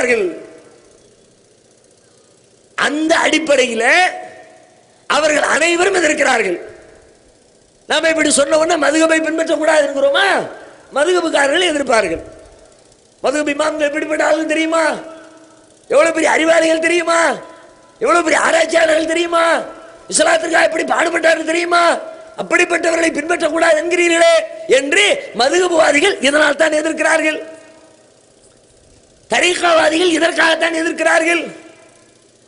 எதிர்க்கிறார்கள் அந்த அடிப்படையில் அவர்கள் அனைவரும் எதிர்க்கிறார்கள். நாம் இப்படி சொன்ன உடனே மதுகபை பின்பற்றக்கூடாது இருக்கிறோமா மதுகபுக்காரர்கள் எதிர்ப்பார்கள். மதுகபி இமாம்கள் எப்படிப்பட்ட ஆளுங்க தெரியுமா? எவ்வளவு பெரிய அறிவாளிகள் தெரியுமா? எவ்வளவு பெரிய ஆராய்ச்சியாளர்கள் தெரியுமா? இஸ்லாத்திற்காக எப்படி பாடுபட்டார்கள் தெரியுமா? அப்படிப்பட்டவர்களை பின்பற்றக்கூடாது என்கிறீர்களே என்று மதுகபுவாதிகள் இதனால் தான் எதிர்க்கிறார்கள். தரீகாவாதிகள் இதற்காகத்தான் எதிர்க்கிறார்கள்.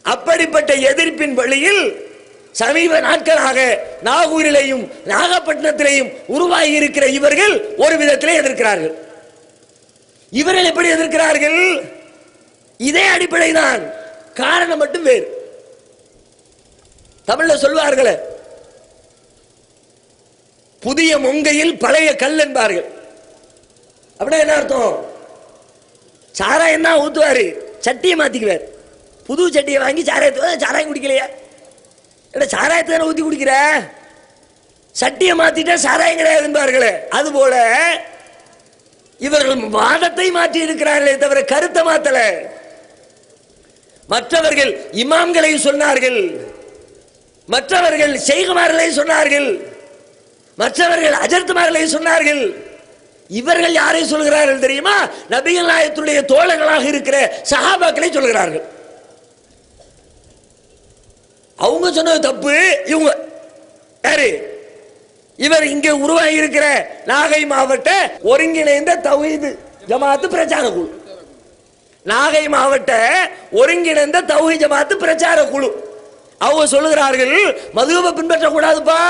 அப்படிப்பட்ட எதிர்ப்பின் வழியில் சமீப நாட்களாக நாகூரிலேயும் நாகப்பட்டினத்திலேயும் உருவாகி இருக்கிற இவர்கள் ஒரு விதத்திலே எதிர்க்கிறார்கள். இவர்கள் எப்படி எதிர்க்கிறார்கள்? இதே அடிப்படை தான் காரணம் மட்டும் வேறு. தமிழ்ல சொல்வார்களே புதிய மொங்கையில் பழைய கல் என்பார்கள். அப்படின்னா என்ன அர்த்தம்? சாராயம் தான் ஊற்றுவார் சட்டியை மாற்றிக்குவார் புது சட்டியை வாங்கி சாராயத்தை சாராயம் குடிக்கலையா. இல்லை சாராயத்தை தானே ஊற்றி குடிக்கிற? சட்டியை மாற்றிட்டா சாராயம் கிடையாது என்பார்களே அதுபோல இவர்கள் வாதத்தை மாற்றி இருக்கிறார்களே தவிர கருத்தை மாத்தல. மற்றவர்கள் இமாம்களை சொன்னார்கள். மற்றவர்கள் செய்குமார்களை சொன்னார்கள். மற்றவர்கள் அஜர்த்துமார்களை சொன்னார்கள். இவர்கள் யாரை சொல்கிறார்கள் தெரியுமா? நபிகள் நாயத்துடைய தோழர்களாக இருக்கிற சஹாபாக்களை சொல்கிறார்கள். அவங்க சொன்னது தப்பு. இவங்க யாரு? இவர் இங்கே உருவாகி இருக்கிற நாகை மாவட்ட ஒருங்கிணைந்த தௌஹீது ஜமாத்து பிரச்சார குழு. நாகை மாவட்ட ஒருங்கிணைந்த தௌஹி ஜமாத்து பிரச்சார குழு. அவங்க சொல்லுகிறார்கள் மதுவை பின்பற்றக்கூடாதுப்பா.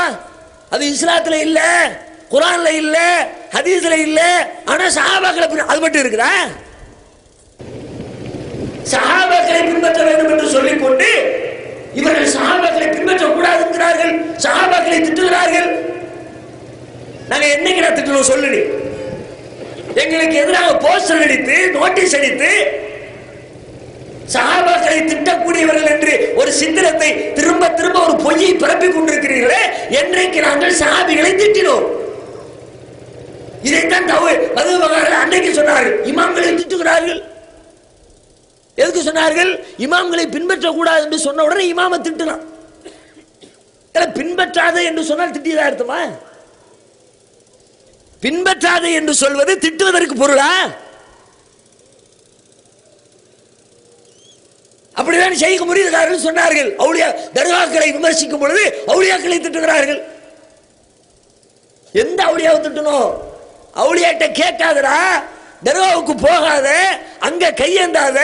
அது இஸ்லாத்துல இல்லை. குரான்ல இல்ல ஹதீஸ்ல இல்ல ஆனா சஹாபாக்களை அது மட்டும் இருக்குதா? சஹாபாக்களை பின்பற்ற வேண்டும் என்று சொல்லிக் கொண்டு இவர்கள் சஹாபாக்களை பின்பற்ற கூடாது என்கிறார்கள் சஹாபாக்களை திட்டுகிறார்கள். நாங்க என்னைக்கு நான் திட்டணும் சொல்லு எங்களுக்கு எதிராக போஸ்டர் அடித்து நோட்டீஸ் அடித்து சஹாபாக்களை திட்டக்கூடியவர்கள் என்று ஒரு சித்திரத்தை திரும்ப திரும்ப ஒரு பொய்யை பரப்பி கொண்டிருக்கிறீர்களே என்றைக்கு நாங்கள் சஹாபிகளை திட்டினோம். இதைத்தான் தவறு மதுவகாரர்கள் அன்றைக்கு சொன்னார்கள். இமாம்களை திட்டுகிறார்கள். எதுக்கு சொன்னார்கள்? இமாம்களை பின்பற்றக்கூடாது என்று சொன்ன உடனே இமாமை திட்டுனான் பின்பற்றாத என்று சொன்னால் திட்டியதா அர்த்தமா? பின்பற்றாதே என்று சொல்வது திட்டுவதற்கு பொருளா? அப்படிதான் செய்க முறியதார்கள் சொன்னார்கள். அவுளியா தர்காக்களை விமர்சிக்கும் பொழுது அவுளியாக்களை திட்டுகிறார்கள். எந்த அவுளியாவை திட்டணும்? அவுளியாட்ட கேட்காதடா தர்காவுக்கு போகாத அங்க கையேந்தாத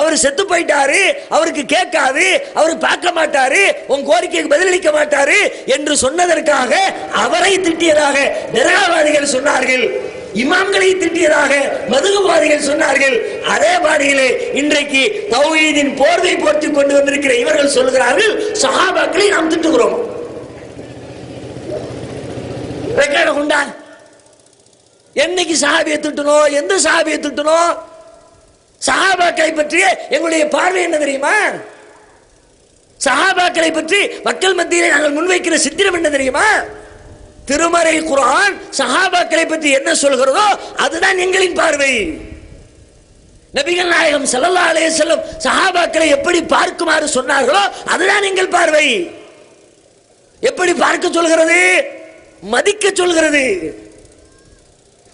அவர் செத்து போயிட்டாரு அவருக்கு கேட்காது அவர் பார்க்க மாட்டாரு உன் கோரிக்கைக்கு பதிலளிக்க மாட்டாரு என்று சொன்னதற்காக அவரை திட்டியதாக தர்காவாதிகள் சொன்னார்கள். இமாம்களை திட்டியதாக மதுகுவாதிகள் சொன்னார்கள். அதே பாடியிலே இன்றைக்கு தௌஹீதின் போர்வை போர்த்தி கொண்டு வந்திருக்கிற இவர்கள் சொல்கிறார்கள் சஹாபாக்களை நாம் திட்டுகிறோம். ரெக்கார்டு உண்டா? என்னைக்கு சஹாபியை திட்டணும் எந்த சஹாபியை திட்டணும் சஹாபாக்களை பற்றிய எங்களுடைய பார்வை என்ன தெரியுமா? சஹாபாக்களை பற்றி மக்கள் மத்தியிலே நாங்கள் முன்வைக்கிற சித்திரம் என்ன தெரியுமா? திருமறை குரான் சஹாபாக்களை பற்றி என்ன சொல்கிறதோ அதுதான் எங்களின் பார்வை. நபிகள் நாயகம் செல்லல்லா அலைய செல்லும் சஹாபாக்களை எப்படி பார்க்குமாறு சொன்னார்களோ அதுதான் எங்கள் பார்வை. எப்படி பார்க்க சொல்கிறது? மதிக்க சொல்கிறது.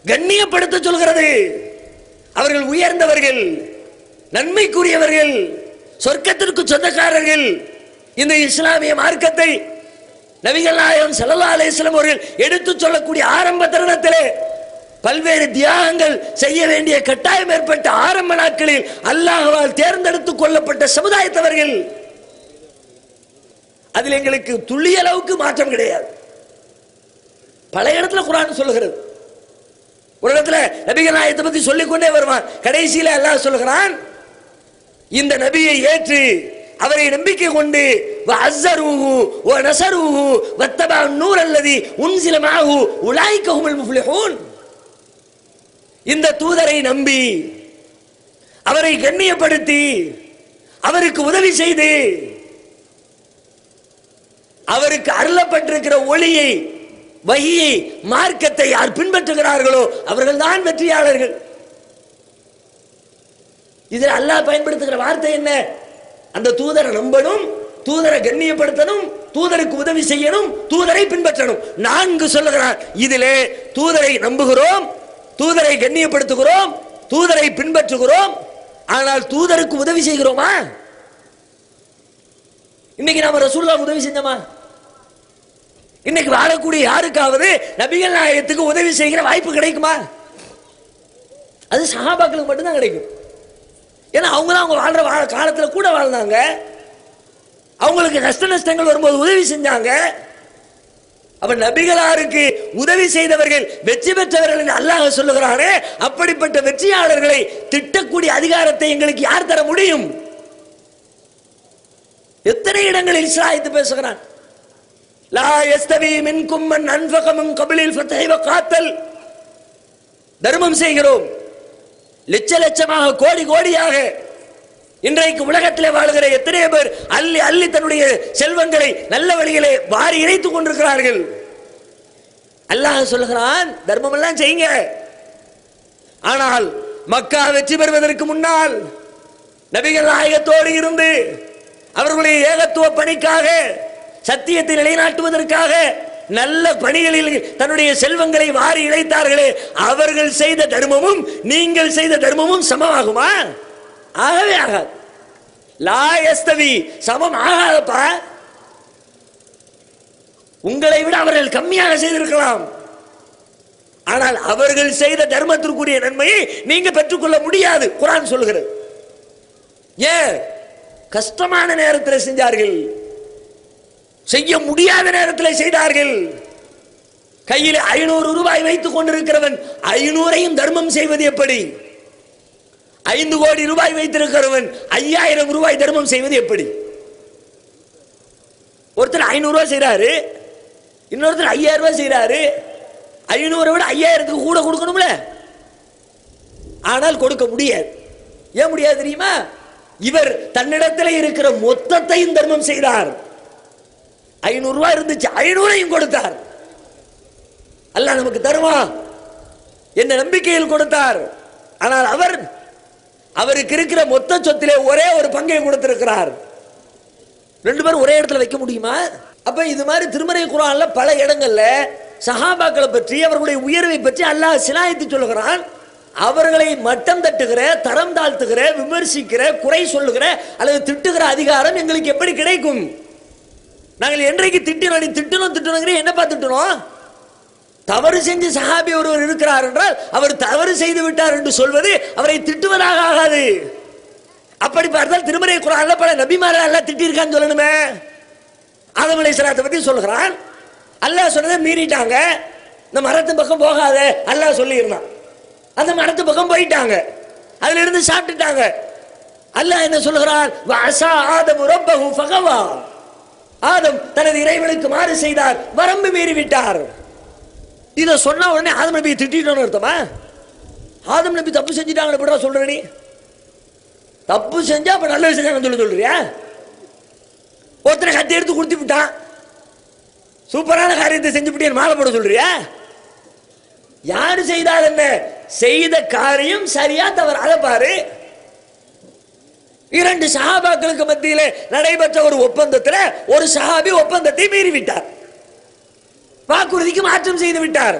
கண்ணியப்படுத்த சொல்கிறது. அவர்கள் உயர்ந்தவர்கள் நன்மைக்குரியவர்கள் சொர்க்கத்திற்கு சொந்தக்காரர்கள். இந்த இஸ்லாமிய மார்க்கத்தை நபிகள் நாயகம் ஸல்லல்லாஹு அவர்கள் எடுத்துச் சொல்லக்கூடிய ஆரம்ப தருணத்திலே பல்வேறு தியாகங்கள் செய்ய வேண்டிய கட்டாயம் ஏற்பட்ட ஆரம்ப நாட்களில் அல்லாஹால் தேர்ந்தெடுத்துக் கொள்ளப்பட்ட சமுதாயத்தவர்கள். அதில் எங்களுக்கு துள்ளியளவுக்கு மாற்றம் கிடையாது. பல இடத்துல குரான் சொல்லுகிறது. ஒரு இடத்துல நபிகள் நாயத்தை பத்தி சொல்லிக்கொண்டே வருவான். கடைசியில அல்லாஹ் சொல்லுகிறான் இந்த நபியை ஏற்று அவரை நம்பிக்கை கொண்டு அஸ்ஸருஹு வ நசரூஹு வத்தபா நூர் அல்லதி உன்சில உலாய் உலாய்க ஹுமுல் முஃப்லிஹூன். இந்த தூதரை நம்பி அவரை கண்ணியப்படுத்தி அவருக்கு உதவி செய்து அவருக்கு அருளப்பட்டிருக்கிற ஒளியை வகியை மார்க்கத்தை யார் பின்பற்றுகிறார்களோ அவர்கள் தான் வெற்றியாளர்கள். இதில் அல்லாஹ் பயன்படுத்துகிற வார்த்தை என்ன? அந்த தூதரை நம்பணும் தூதரை கண்ணியப்படுத்தணும் தூதருக்கு உதவி செய்யணும் தூதரை பின்பற்றணும். நான்கு சொல்லுகிறான் இதிலே தூதரை நம்புகிறோம் தூதரை கண்ணியப்படுத்துகிறோம் தூதரை பின்பற்றுகிறோம். ஆனால் தூதருக்கு உதவி செய்கிறோமா? இன்னைக்கு நாம ரசூல்லா உதவி செஞ்சோமா? இன்னைக்கு வாழக்கூடிய யாருக்காவது நபிகள் நாயகத்துக்கு உதவி செய்கிற வாய்ப்பு கிடைக்குமா? அது சகாபாக்களுக்கு மட்டும்தான் கிடைக்கும். ஏன்னா அவங்க தான் அவங்க வாழ்ற வாழ காலத்தில் கூட வாழ்ந்தாங்க. அவங்களுக்கு நஷ்ட நஷ்டங்கள் வரும்போது உதவி செஞ்சாங்க. அப்ப நபிகளாருக்கு உதவி செய்தவர்கள் வெற்றி பெற்றவர்கள் என்று அல்லாஹ் அப்படிப்பட்ட வெற்றியாளர்களை திட்டக்கூடிய அதிகாரத்தை எங்களுக்கு யார் தர முடியும்? எத்தனை இடங்களில் இஸ்லாயத்து பேசுகிறான்? தர்மம் செய்கிறோம். லட்ச லட்சமாக கோடி கோடியாக இன்றைக்கு உலகத்திலே வாழ்கிற எத்தனை பேர் அள்ளி அள்ளி தன்னுடைய செல்வங்களை நல்ல வழியிலே வாரி இறைத்துக் கொண்டிருக்கிறார்கள். அல்லாஹ் சொல்லுகிறான் தர்மம் எல்லாம் செய்யுங்க. ஆனால் மக்கா வெற்றி பெறுவதற்கு முன்னால் நபிகள் நாயகத்தோடு இருந்து அவர்களுடைய ஏகத்துவ பணிக்காக சத்தியத்தை நிலைநாட்டுவதற்காக நல்ல பணிகளில் தன்னுடைய செல்வங்களை வாரி இழைத்தார்களே அவர்கள் செய்த தர்மமும் நீங்கள் செய்த தர்மமும் சமமாகுமா? ஆகவே ஆகாது. லாயஸ்தவி சமம் ஆகாதப்பா. உங்களை விட அவர்கள் கம்மியாக செய்திருக்கலாம். ஆனால் அவர்கள் செய்த தர்மத்திற்குரிய நன்மையை நீங்க பெற்றுக்கொள்ள முடியாது குரான் சொல்லுகிறது. ஏன்? கஷ்டமான நேரத்தில் செஞ்சார்கள். செய்ய முடியாத நேரத்தில் செய்தார்கள். கையில் ஐநூறு ரூபாய் வைத்துக் கொண்டிருக்கிறவன் ஐநூறையும் தர்மம் செய்வது எப்படி? ஐந்து கோடி ரூபாய் வைத்திருக்கிறவன் ஐயாயிரம் ரூபாய் தர்மம் செய்வது எப்படி? ஒருத்தர் ஐநூறு ரூபாய் செய்யறாரு இன்னொருத்தர் ஐயாயிரம் ரூபாய் செய்யறாரு ஐநூறை விட ஐயாயிரத்துக்கு கூட கொடுக்கணும்ல? ஆனால் கொடுக்க முடியாது. ஏன் முடியாது தெரியுமா? இவர் தன்னிடத்தில் இருக்கிற மொத்தத்தையும் தர்மம் செய்தார். ஐநூறு ரூபாய் இருந்துச்சு ஐநூறையும் கொடுத்தார். அல்லாஹ் நமக்கு தருவான் என்ன நம்பிக்கையில் கொடுத்தார். ஆனால் அவர் அவருக்கு இருக்கிற மொத்த சொத்திலே ஒரே ஒரு பங்கை கொடுத்திருக்கிறார். ரெண்டு பேரும் ஒரே இடத்துல வைக்க முடியுமா? அப்ப இது மாதிரி திருமறை குரான்ல பல இடங்கள்ல சஹாபாக்களை பற்றி அவர்களுடைய உயர்வை பற்றி அல்லாஹ் சிலாயித்து சொல்லுகிறான். அவர்களை மட்டம் தட்டுகிற தரம் தாழ்த்துகிற விமர்சிக்கிற குறை சொல்லுகிற அல்லது திட்டுகிற அதிகாரம் எங்களுக்கு எப்படி கிடைக்கும்? நாங்கள் என்றைக்கு திட்டினோம் நீ திட்டணும் திட்டணுங்கிற என்னப்பா திட்டணும்? தவறு செஞ்சு சஹாபி ஒருவர் இருக்கிறார் என்றால் அவர் தவறு செய்து விட்டார் என்று சொல்வது அவரை திட்டுவதாக ஆகாது. அப்படி பார்த்தால் திருமறை குரான்ல பல நபிமாரை எல்லாம் திட்டிருக்கான்னு சொல்லணுமே. ஆதம் சலாத்தை பற்றி சொல்கிறான். அல்லாஹ் சொன்னதை மீறிட்டாங்க. இந்த மரத்து பக்கம் போகாத அல்லாஹ் சொல்லியிருந்தான். அந்த மரத்து பக்கம் போயிட்டாங்க. அதுல இருந்து சாப்பிட்டுட்டாங்க. அல்லாஹ் என்ன சொல்கிறான்? வஅஸா ஆதம் தனது இறைவனுக்கு மாறு செய்தார் வரம்பு மீறி விட்டார் இதை சொன்ன உடனே ஆதம் நபி திட்டிட்டோன்னு அர்த்தமா? ஆதம் நபி தப்பு செஞ்சுட்டாங்க எப்படிடா சொல்ற நீ? தப்பு செஞ்சா அப்ப நல்ல செஞ்சாங்கன்னு சொல்லி சொல்றியா? ஒருத்தனை கத்தி எடுத்து கொடுத்து விட்டான். சூப்பரான காரியத்தை செஞ்சு விட்டு மாலை போட சொல்றியா? யாரு செய்தால் என்ன? செய்த காரியம் சரியா தவறாத பாரு. இரண்டு சஹாபாக்களுக்கு மத்தியிலே நடைபெற்ற ஒரு ஒப்பந்தத்தில் ஒரு சஹாபி ஒப்பந்தத்தை மீறிவிட்டார். வாக்குறுதிக்கு மாற்றம் செய்து விட்டார்.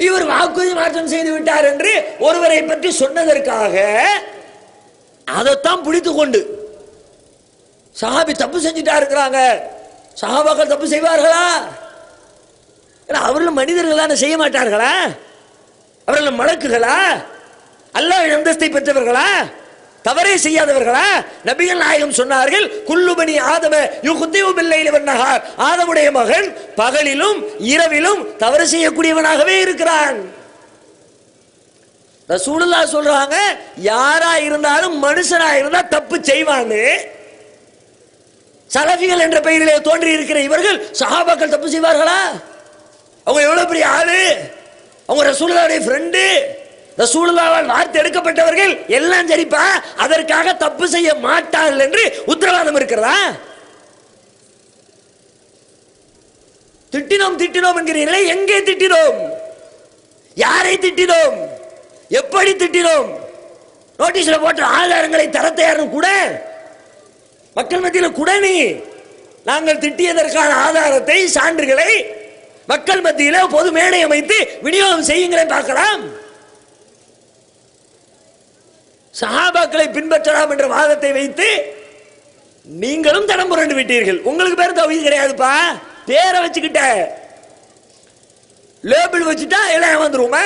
இவர் வாக்குறுதி மாற்றம் செய்து விட்டார் என்று ஒருவரை பற்றி சொன்னதற்காக அதைத்தான் பிடித்து கொண்டு சஹாபி தப்பு செஞ்சுட்டா இருக்கிறாங்க சஹாபாக்கள் தப்பு செய்வார்களா? ஏன்னா அவர்களும் மனிதர்கள் தானே செய்ய மாட்டார்களா? அவர்கள் மலக்குகளா? அல்லாஹ் அந்தஸ்தை பெற்றவர்களா? தவறே செய்யாதவர்களா? நபிகள் நாயகம் சொன்னார்கள் குல்லுபனி ஆதம யுகுத்திவு பில்லையில் வண்ணகார் ஆதமுடைய மகன் பகலிலும் இரவிலும் தவறு செய்யக்கூடியவனாகவே இருக்கிறான். ரசூலுல்லா சொல்றாங்க யாரா இருந்தாலும் மனுஷனா இருந்தா தப்பு செய்வான்னு. சலபிகள் என்ற பெயரிலே தோன்றி இருக்கிற இவர்கள் சஹாபாக்கள் தப்பு செய்வார்களா? அவங்க எவ்வளவு பெரிய ஆளு? அவங்க ரசூலுல்லாவுடைய ஃப்ரெண்டு ரசூலுல்லாவால் வார்த்தை எடுக்கப்பட்டவர்கள் எல்லாம் சரிப்பா அதற்காக தப்பு செய்ய மாட்டார்கள் என்று உத்தரவாதம் இருக்கிறதா? திட்டினோம் திட்டினோம் என்கிறீர்களே எங்கே திட்டினோம்? யாரை திட்டினோம்? எப்படி திட்டினோம்? நோட்டீஸ்ல போட்ட ஆதாரங்களை தர தயாரும் கூட மக்கள் மத்தியில் கூட நீ நாங்கள் திட்டியதற்கான ஆதாரத்தை சான்றுகளை மக்கள் மத்தியில் பொது மேடை அமைத்து விநியோகம் செய்யுங்களே பார்க்கலாம். சஹாபாக்களை பின்பற்றலாம் என்ற வாதத்தை வைத்து நீங்களும் தடம் புரண்டு விட்டீர்கள். உங்களுக்கு பேர் தகுதி கிடையாதுப்பா. பேரை வச்சுக்கிட்ட. லேபிள் வச்சுட்டா எல்லாம் வந்துருவோமா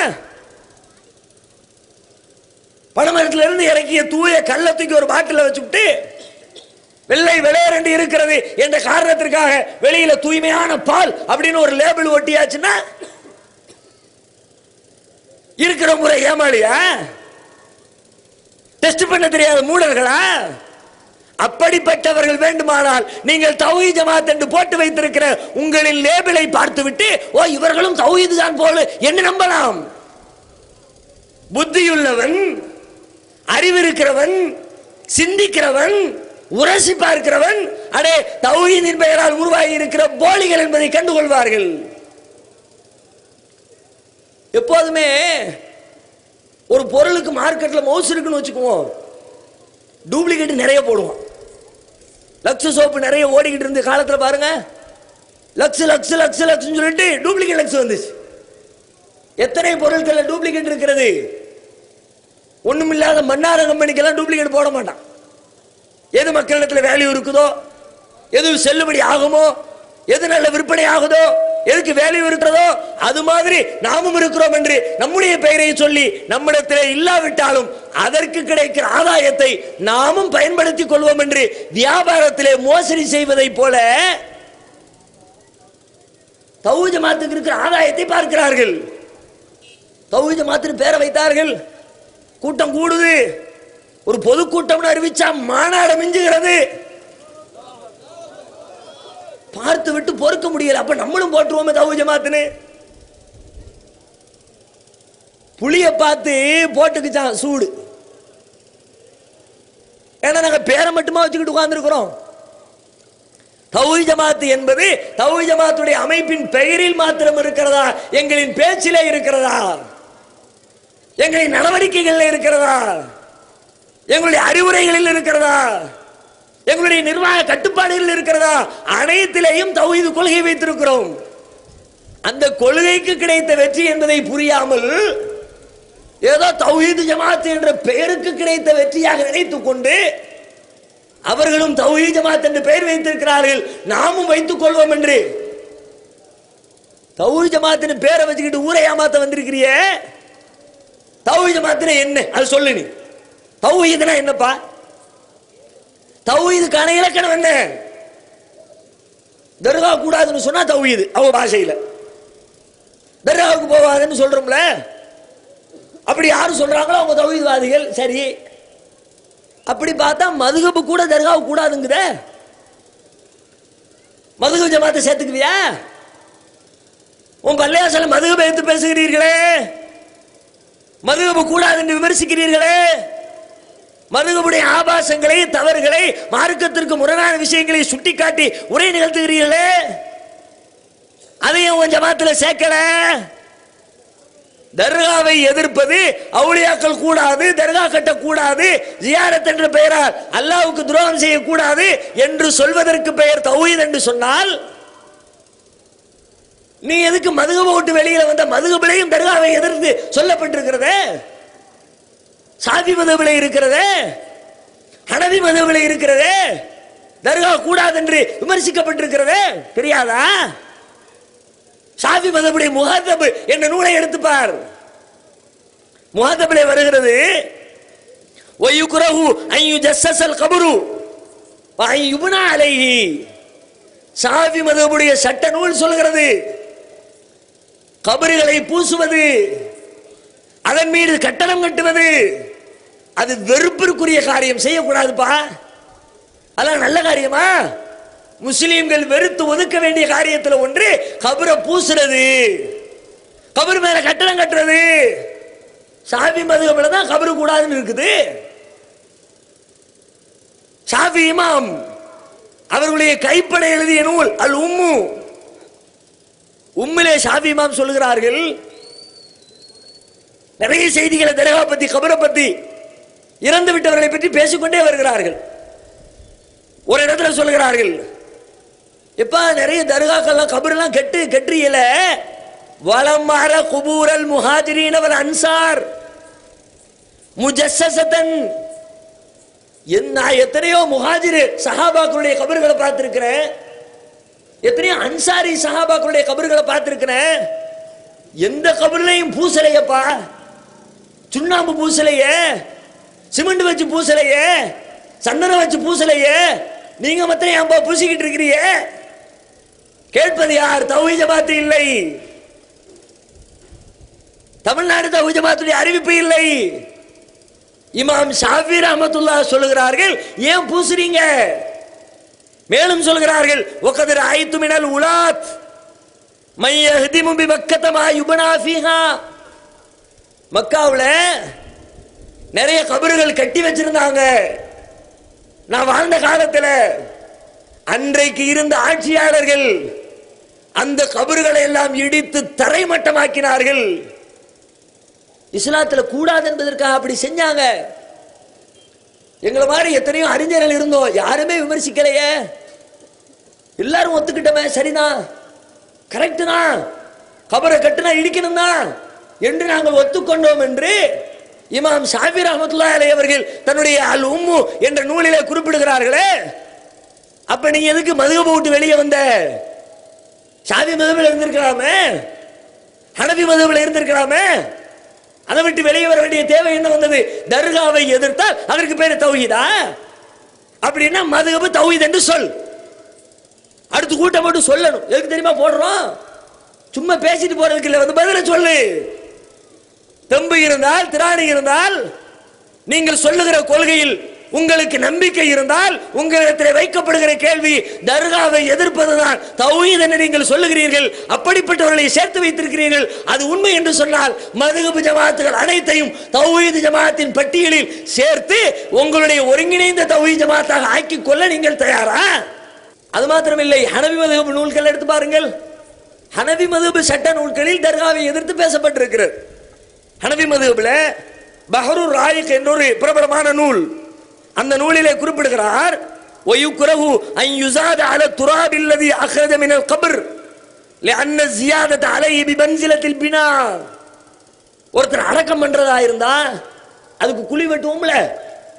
பனமரத்துல இருந்து இறக்கிய தூய கள்ளத்துக்கு ஒரு பாட்டில வச்சுட்டு வெள்ளை விளையாண்டு இருக்கிறது என்ற காரணத்திற்காக வெளியில தூய்மையான பால் அப்படின்னு ஒரு லேபிள் ஒட்டியாச்சுன்னா இருக்கிற முறை ஏமாளியா? டெஸ்ட் பண்ண தெரியாத மூடர்களா? அப்படிப்பட்டவர்கள் வேண்டுமானால் நீங்கள் தௌஹி ஜமாத் என்று போட்டு வைத்திருக்கிற உங்களின் லேபிளை பார்த்துவிட்டு ஓ இவர்களும் தௌஹீது தான் போல என்ன நம்பலாம். புத்தியுள்ளவன் அறிவிருக்கிறவன் சிந்திக்கிறவன் உரசி பார்க்கிறவன் அடே தௌஹீதின் பெயரால் உருவாகி இருக்கிற போலிகள் என்பதை கண்டுகொள்வார்கள். எப்போதுமே ஒரு பொருளுக்கு மார்க்கெட்டில் மவுஸ் இருக்குன்னு வச்சுக்குவோம். டூப்ளிகேட் நிறைய போடுவோம். லக்ஸ் சோப்பு நிறைய ஓடிக்கிட்டு இருந்த காலத்தில் பாருங்க. லக்ஸ் லக்ஸ் லக்ஸ் லக்ஸ் சொல்லிட்டு டூப்ளிகேட் லக்ஸ் வந்துச்சு. எத்தனை பொருட்கள்ல டூப்ளிகேட் இருக்கிறது? ஒண்ணுமில்லாத மன்னார கம்பெனிக்கெல்லாம் டூப்ளிகேட் போட மாட்டான். எது மக்களிடத்தில் வேல்யூ இருக்குதோ? எது செல்லுபடி ஆகுமோ? எது நல்ல விற்பனை ஆகுதோ? எதுக்கு வேல்யூ இருக்கிறதோ அது மாதிரி நாமும் இருக்கிறோம் என்று நம்முடைய பெயரை சொல்லி நம்மிடத்திலே இல்லாவிட்டாலும் அதற்கு கிடைக்கிற ஆதாயத்தை நாமும் பயன்படுத்திக் கொள்வோம் என்று வியாபாரத்திலே மோசடி செய்வதைப் போல தௌ மாத்துக்கு இருக்கிற ஆதாயத்தை பார்க்கிறார்கள். தௌ ஜமாத்துன்னு பேரை வைத்தார்கள். கூட்டம் கூடுது. ஒரு பொதுக்கூட்டம்னு அறிவிச்சா மாநாடு மிஞ்சுகிறது. பார்த்து விட்டு பொறுக்க முடியல. அப்ப நம்மளும் போட்டுருவோமே தவு ஜமாத்துன்னு புளிய பார்த்து போட்டுக்குச்சான் சூடு. ஏன்னா நாங்க பேரை மட்டுமா வச்சுக்கிட்டு உட்கார்ந்துருக்கிறோம். தௌஹி ஜமாத்து என்பது தௌஹி ஜமாத்துடைய அமைப்பின் பெயரில் மாத்திரம் இருக்கிறதா? எங்களின் பேச்சிலே இருக்கிறதா? எங்களின் நடவடிக்கைகளில் இருக்கிறதா? எங்களுடைய அறிவுரைகளில் இருக்கிறதா? எங்களுடைய நிர்வாக கட்டுப்பாடுகள் இருக்கிறதா? அனைத்திலையும் தௌஹீது கொள்கை வைத்திருக்கிறோம். அந்த கொள்கைக்கு கிடைத்த வெற்றி என்பதை புரியாமல் ஏதோ தௌஹீது ஜமாத் என்ற பெயருக்கு கிடைத்த வெற்றியாக நினைத்துக் கொண்டு அவர்களும் தௌஹீது ஜமாத் என்று பெயர் வைத்திருக்கிறார்கள். நாமும் வைத்துக் கொள்வோம் என்று. தௌஹீது ஜமாத்தின் பேரை வச்சுக்கிட்டு ஊரை ஏமாத்த வந்திருக்கிறியே? தௌஹீது ஜமாத்தின என்ன? அது சொல்லு நீ. தௌஹீதுனா என்னப்பா? தௌஹீதுக்கான இலக்கணம் என்ன? தர்கா கூடாதுன்னு சொன்னா தௌஹீது அவங்க பாஷையில. தர்காவுக்கு போவாதுன்னு சொல்றோம்ல? அப்படி யாரும் சொல்றாங்களோ அவங்க தௌஹீத்வாதிகள் சரி. அப்படி பார்த்தா மதுகபு கூட தர்காவு கூடாதுங்குத? மதுகபு ஜமாத்தை சேர்த்துக்குவியா? உன் பல்லையாசல மதுகபை எடுத்து பேசுகிறீர்களே? மதுகபு கூடாதுன்னு விமர்சிக்கிறீர்களே? மதுகபுடைய ஆபாசங்களை தவறுகளை மார்க்கத்திற்கு முரணான விஷயங்களை சுட்டிக்காட்டி உரை நிகழ்த்துகிறீர்களே? அதையும் உன் ஜமாத்தில் சேர்க்கல? தர்காவை எதிர்ப்பது அவுளியாக்கள் கூடாது தர்கா கட்டக்கூடாது ஜியாரத் என்ற பெயரால் அல்லாவுக்கு துரோகம் செய்யக்கூடாது என்று சொல்வதற்கு பெயர் தௌஹீத் என்று சொன்னால் நீ எதுக்கு மதுகபை விட்டு வெளியில வந்த மதுகபிலையும் தர்காவை எதிர்த்து சொல்லப்பட்டிருக்கிறதே? சாதி மதுபிலை இருக்கிறதே? ஹனவி மதுபிலை இருக்கிறதே? தர்கா கூடாது என்று விமர்சிக்கப்பட்டிருக்கிறதே? தெரியாதா? சாதி மதபுடைய முகத்தபு என்ற நூலை எடுத்துப்பார்? முஹதபிலே வருகிறது ஒயுக்குரஹு ஐயு ஜஸ்ஸல் கபுரு ஐயுபுனா அலைஹி. சாவி மதபுடைய சட்ட நூல் சொல்கிறது கபறுகளை பூசுவது அதன் மீது கட்டணம் கட்டுவது. அது வெறுப்பிற்குரிய காரியம் செய்யக்கூடாதுப்பா. அதெல்லாம் நல்ல காரியமா? முஸ்லீம்கள் வெறுத்து ஒதுக்க வேண்டிய காரியத்தில் ஒன்று கபரை பூசுறது. கபர் மேல கட்டணம் கட்டுறது. சாபி மதுகபில தான் கபரு கூடாதுன்னு இருக்குது. ஷாஃபி இமாம் அவர்களுடைய கைப்பட எழுதிய நூல் அல் உம்மு. உம்மிலே ஷாஃபி இமாம் சொல்லுகிறார்கள் நிறைய செய்திகளை தர்கா பத்தி கபரை பத்தி. இறந்து விட்டவர்களை பற்றி பேசிக்கொண்டே வருகிறார்கள். ஒரு இடத்துல சொல்கிறார்கள் இப்ப நிறைய தர்காக்கள்லாம் கபர்லாம் கெட்டு கெற்றியில வளம் மாற குபூரல் முஹாஜிரீனவல் அன்சார். முஜஸ்ஸசதன் நான் எத்தனையோ முஹாஜிர் சஹாபாக்களுடைய கபர்களை பார்த்துருக்கிறேன். எத்தனையோ அன்சாரி சஹாபாக்களுடைய கபர்களை பார்த்துருக்கிறேன். எந்த கபர்லையும் பூசலையப்பா? சுண்ணாம்பு பூசலையே? சிமெண்ட் வச்சு பூசலையே சந்தனம் வச்சு பூசலையே நீங்க மத்திய ஏன்பா பூசிக்கிட்டு இருக்கிறீயே கேட்பது யார்? தௌஹி ஜமாத்து இல்லை. தமிழ்நாடு தௌஹி ஜமாத்துடைய அறிவிப்பு இல்லை. இமாம் ஷாஃபி ரஹமத்துல்லா சொல்லுகிறார்கள் ஏன் பூசுறீங்க? மேலும் சொல்கிறார்கள் ஒகதர் ஆயித்து மினல் உலாத் மையஹ்திமு பி மக்கத்தமா யுபனா ஃபீஹா. மக்காவுல நிறைய கபறுகள் கட்டி வச்சிருந்தாங்க. நான் வாழ்ந்த காலத்தில் அன்றைக்கு இருந்த ஆட்சியாளர்கள் அந்த கபறுகளை எல்லாம் இடித்து தரைமட்டமாக்கினார்கள். இஸ்லாத்தில் கூடாது என்பதற்காக அப்படி செஞ்சாங்க. எங்களை மாதிரி எத்தனையோ அறிஞர்கள் இருந்தோம். யாருமே விமர்சிக்கலையே. எல்லாரும் ஒத்துக்கிட்டோமே சரிதான் கரெக்ட் தான் கபரை கட்டுனா இடிக்கணும் தான் என்று நாங்கள் ஒத்துக்கொண்டோம் என்று இமாம் ஷாபி ரஹமத்துல்லா அலைஹி அவர்கள் தன்னுடைய அல் உம்மு என்ற நூலிலே குறிப்பிடுகிறார்களே. அப்ப நீ எதுக்கு மதுகப விட்டு வெளியே வந்த? ஷாபி மதுவில் இருந்திருக்கலாமே. ஹனபி மதுவில் இருந்திருக்கலாமே. அதை விட்டு வெளியே வர வேண்டிய தேவை என்ன வந்தது? தர்காவை எதிர்த்தால் அதற்கு பேர் தௌஹீதா? அப்படின்னா மதுகபு தௌஹீத் என்று சொல். அடுத்து கூட்டம் போட்டு சொல்லணும். எதுக்கு தெரியுமா போடுறோம்? சும்மா பேசிட்டு போறதுக்கு இல்லை வந்து பதில சொல்லு. தெம்பு இருந்தால் திராணி இருந்தால் நீங்கள் சொல்லுகிற கொள்கையில் உங்களுக்கு நம்பிக்கை இருந்தால் உங்களிடத்தில் வைக்கப்படுகிற கேள்வி தர்காவை எதிர்ப்பதுதான். தௌஹீத் என்று நீங்கள் சொல்லுகிறீர்கள் அப்படிப்பட்டவர்களை சேர்த்து வைத்திருக்கிறீர்கள் அது உண்மை என்று சொன்னால் மதுகபு ஜமாத்துகள் அனைத்தையும் தௌஹீத் ஜமாத்தின் பட்டியலில் சேர்த்து உங்களுடைய ஒருங்கிணைந்த தௌஹீத் ஜமாத்தாக ஆக்கி கொள்ள நீங்கள் தயாரா? அது மாத்திரமில்லை ஹனவி மதுகபு நூல்கள் எடுத்து பாருங்கள். ஹனவி மதுகபு சட்ட நூல்களில் தர்காவை எதிர்த்து பேசப்பட்டிருக்கிறது. ஹனவி மதுபில் பஹரூர் ராயிக் என்ற பிரபலமான நூல். அந்த நூலிலே குறிப்பிடுகிறார் ஒயுக்குரகு ஐயுசாத அல துராபில்லதி அஹ்ரஜ மினல் கபர் லஅன்ன ஜியாதத இபி பிமன்சிலத்தில் பினா. ஒருத்தர் அடக்கம் பண்றதா இருந்தா அதுக்கு குழி வெட்டுவோம்ல.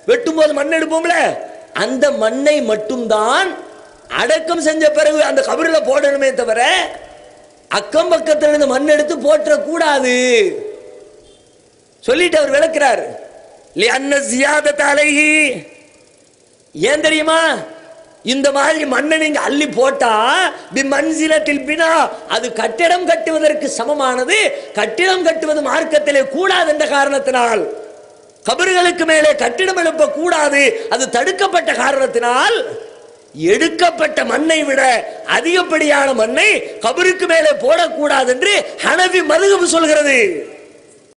வெட்டும்போது மண் எடுப்போம்ல. அந்த மண்ணை மட்டும்தான் அடக்கம் செஞ்ச பிறகு அந்த கபரில் போடணுமே தவிர அக்கம் பக்கத்தில் இருந்து மண் எடுத்து போற்றக்கூடாது. கூடாது சொல்லிட்டு அவர் விளக்குறார். லிஅன்ன ஏன் தெரியுமா? இந்த மாதிரி மண்ணை நீங்க அள்ளி போட்டா பி மன்சிலத்தில் பினா அது கட்டிடம் கட்டுவதற்கு சமமானது கட்டிடம் கட்டுவது மார்க்கத்திலே கூடாது என்ற காரணத்தினால். கபறுகளுக்கு மேலே கட்டிடம் எழுப்ப கூடாது அது தடுக்கப்பட்ட காரணத்தினால் எடுக்கப்பட்ட மண்ணை விட அதிகப்படியான மண்ணை கபருக்கு மேலே போடக்கூடாது என்று ஹனவி மதுகபு சொல்கிறது.